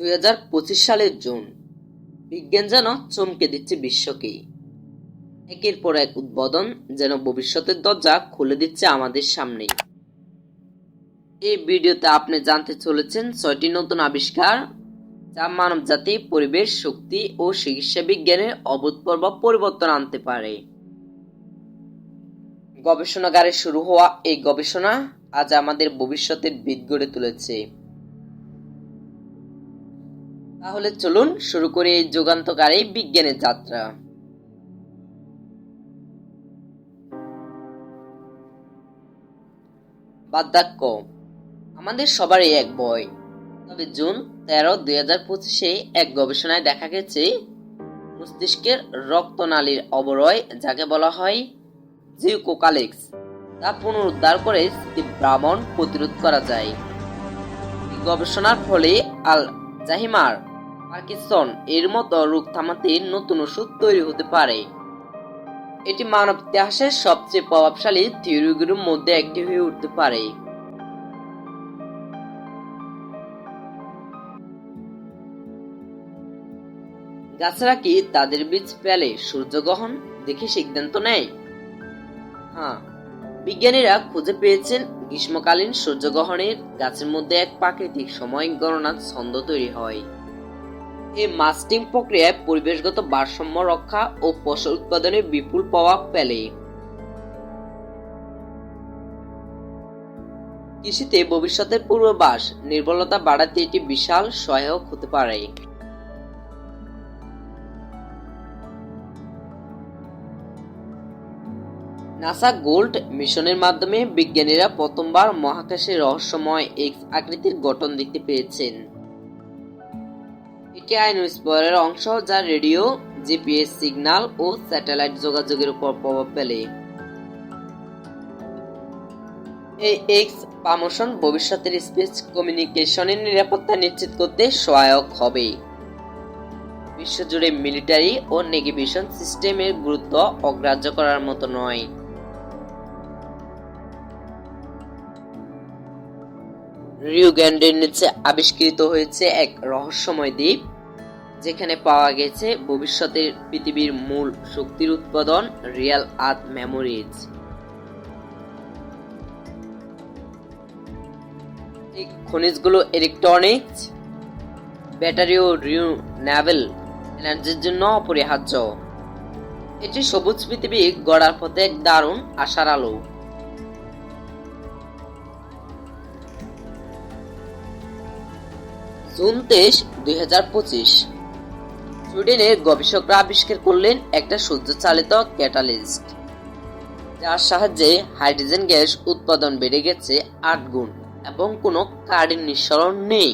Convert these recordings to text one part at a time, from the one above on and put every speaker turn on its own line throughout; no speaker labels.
দুই হাজার পঁচিশ সালের জুন, বিজ্ঞান যেন চমকে দিচ্ছে বিশ্বকে একের পর এক উদ্বোধন যেন ভবিষ্যতের দরজা খুলে দিচ্ছে আমাদের সামনে এই ভিডিওতে আপনি জানতে চলেছেন ছয়টি নতুন আবিষ্কার, যা মানবজাতি পরিবেশ, শক্তি ও চিকিৎসা বিজ্ঞানের অভূতপূর্ব পরিবর্তন আনতে পারে। গবেষণাগারে শুরু হওয়া এই গবেষণা আজ আমাদের ভবিষ্যতের ভিত গড়ে তুলেছে। তাহলে চলুন শুরু করি এই যুগান্তকারী বিজ্ঞানের যাত্রা। বার্ধক্য। আমাদের সবারই এক বই। তবে জুন তেরো দুই হাজার পঁচিশে এক গবেষণায় দেখা গেছে, মস্তিষ্কের রক্তনালীর অবরয় যাকে বলা হয় জিউকোকালিক্স, তা পুনরুদ্ধার করে ভ্রমণ প্রতিরোধ করা যায়। গবেষণার ফলে আল জাহিমার পার্কিনসন এর মতো রোগ থামাতে নতুন ওষুধ তৈরি হতে পারে। এটি মানব ইতিহাসের সবচেয়ে প্রভাবশালী থিওরিগুলোর মধ্যে একটি হয়ে উঠতে পারে। গাছেরা কি তাদের বীজ ফেলে সূর্যগ্রহণ দেখে সিদ্ধান্ত নেয়? হ্যাঁ বিজ্ঞানীরা খুঁজে পেয়েছেন গ্রীষ্মকালীন সূর্যগ্রহণের গাছের মধ্যে এক প্রাকৃতিক সময় গণনার ছন্দ তৈরি হয়। এই মাস্টিং প্রক্রিয়ায় পরিবেশগত ভারসাম্য রক্ষা ও ফসল উৎপাদনে বিপুল প্রভাব ফেলে। কৃষিতে ভবিষ্যতের পূর্বাভাস নির্ভরতা বাড়াতে এটি বিশাল সহায়ক হতে পারে। নাসা গোল্ড মিশনের মাধ্যমে বিজ্ঞানীরা প্রথমবার মহাকাশে রহস্যময় এক্স আকৃতির গঠন দেখতে পেয়েছেন। এটি আইন আইনোস্ফিয়ারের অংশ যা রেডিও, জিপিএস সিগন্যাল ও স্যাটেলাইট যোগাযোগের উপর প্রভাব ফেলে। এই এক্স পামোশন ভবিষ্যতের স্পেস কমিউনিকেশনের নিরাপত্তা নিশ্চিত করতে সহায়ক হবে। বিশ্বজুড়ে মিলিটারি ও নেভিগেশন সিস্টেমের গুরুত্ব অগ্রাহ্য করার মতো নয়। রিও গ্র্যান্ডের নিচে আবিষ্কৃত হয়েছে এক রহস্যময় দ্বীপ, যেখানে পাওয়া গেছে ভবিষ্যতের পৃথিবীর মূল শক্তির উৎপাদন রিয়াল আর্থ মেমোরিজ খনিজগুলো ইলেকট্রনিক্স ব্যাটারি ও রিউনেবল এনার্জির জন্য অপরিহার্য। এটি সবুজ পৃথিবী গড়ার পথে এক দারুণ আশার আলো। জুন তেইশ, দুই সুইডেনের গবেষকরা আবিষ্কার করলেন একটা সূর্য চালিত ক্যাটালিস্ট, যার সাহায্যে হাইড্রোজেন গ্যাস উৎপাদন বেড়ে গেছে আট গুণ এবং কোনো কার্বন নিঃসরণ নেই।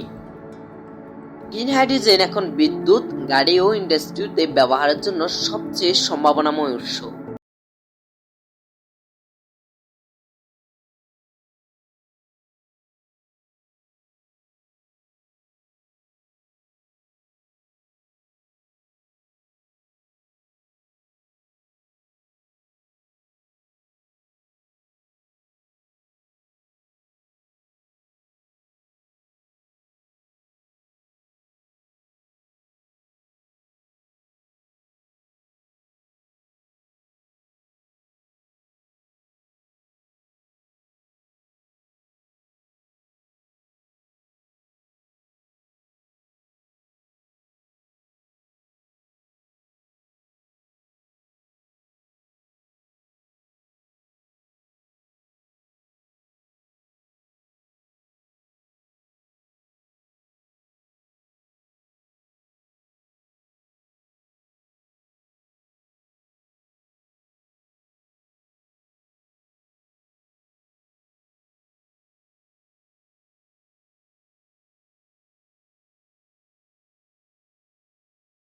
গ্রিন হাইড্রোজেন এখন বিদ্যুৎ, গাড়ি ও ইন্ডাস্ট্রিতে ব্যবহারের জন্য সবচেয়ে সম্ভাবনাময় উৎস।